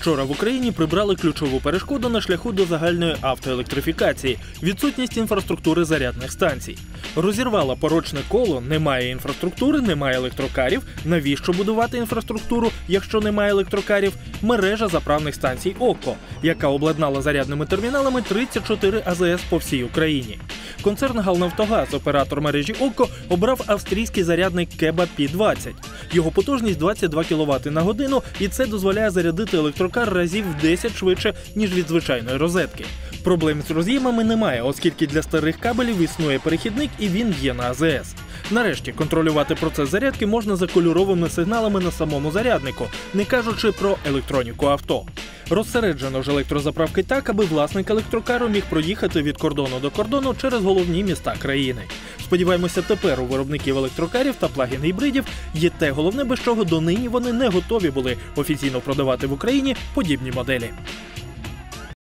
Вчора в Україні прибрали ключову перешкоду на шляху до загальної автоелектрифікації відсутність інфраструктури зарядних станцій. Розірвала порочне коло, немає інфраструктури, немає електрокарів. Навіщо будувати інфраструктуру, якщо немає електрокарів? Мережа заправних станцій ОКО, яка обладнала зарядними терміналами 34 АЗС по всій Україні. Концерн Галнафтогаз, оператор мережі ОКО, обрав австрійський зарядник Кеба P20. Його потужність 22 кВт на годину, і це дозволяє зарядити електрокар разів в 10 швидше, ніж від звичайної розетки. Проблем з роз'ємами немає, оскільки для старих кабелів існує перехідник і він є на АЗС. Нарешті контролювати процес зарядки можна за кольоровими сигналами на самому заряднику, не кажучи про електроніку авто. Розсереджено ж електрозаправки так, аби власник електрокару міг проїхати від кордону до кордону через головні міста країни. Сподіваємося, тепер у виробників електрокарів та плагін гібридів є те головне, без чого донині вони не готові були офіційно продавати в Україні подібні моделі.